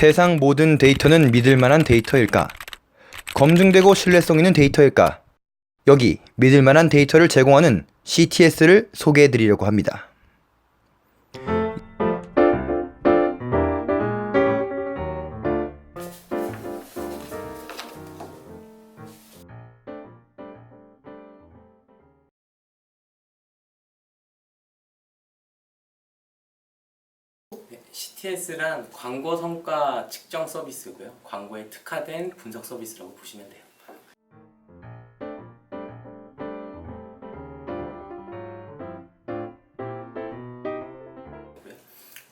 세상 모든 데이터는 믿을 만한 데이터일까? 검증되고 신뢰성 있는 데이터일까? 여기 믿을 만한 데이터를 제공하는 CTS를 소개해 드리려고 합니다. CTS란 광고 성과 측정 서비스고요. 광고에 특화된 분석 서비스라고 보시면 돼요.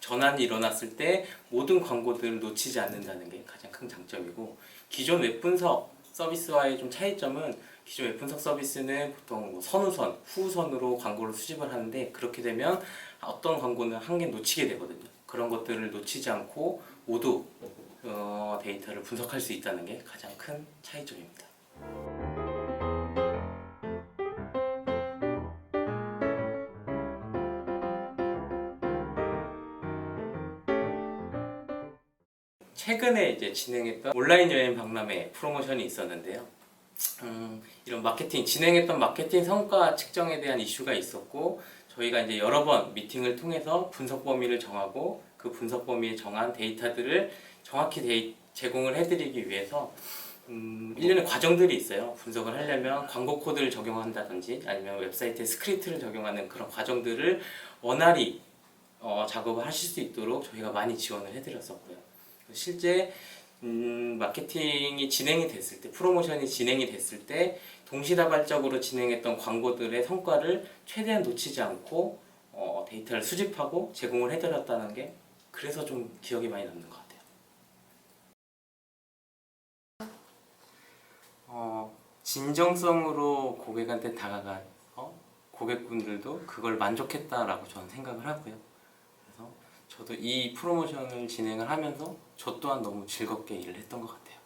전환이 일어났을 때 모든 광고들을 놓치지 않는다는 게 가장 큰 장점이고 기존 웹 분석 서비스와의 좀 차이점은 기존 웹 분석 서비스는 보통 뭐 선우선, 후우선으로 광고를 수집을 하는데 그렇게 되면 어떤 광고는 한 개 놓치게 되거든요. 그런 것들을 놓치지 않고 모두 어, 데이터를 분석할 수 있다는 게 가장 큰 차이점입니다. 최근에 이제 진행했던 온라인 여행 박람회 프로모션이 있었는데요. 음, 이런 마케팅 진행했던 마케팅 성과 측정에 대한 이슈가 있었고 저희가 이제 여러 번 미팅을 통해서 분석 범위를 정하고 그 분석 범위에 정한 데이터들을 정확히 데이, 제공을 해드리기 위해서 음, 일련의 과정들이 있어요. 분석을 하려면 광고 코드를 적용한다든지 아니면 웹사이트에 스크립트를 적용하는 그런 과정들을 원활히 어, 작업을 하실 수 있도록 저희가 많이 지원을 해드렸었고요. 실제 음, 마케팅이 진행이 됐을 때, 프로모션이 진행이 됐을 때 동시다발적으로 진행했던 광고들의 성과를 최대한 놓치지 않고 어, 데이터를 수집하고 제공을 해드렸다는 게 그래서 좀 기억이 많이 남는 것 같아요. 어, 진정성으로 고객한테 다가가서 고객분들도 그걸 만족했다라고 저는 생각을 하고요. 저도 이 프로모션을 진행을 하면서 저 또한 너무 즐겁게 일을 했던 것 같아요.